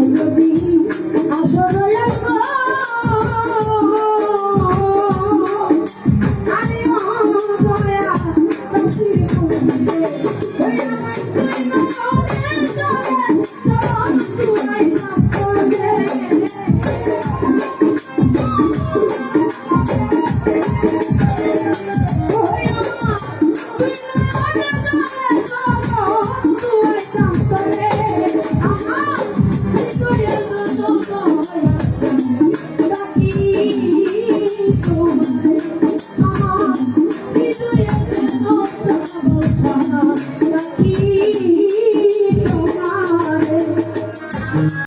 love me. Oh,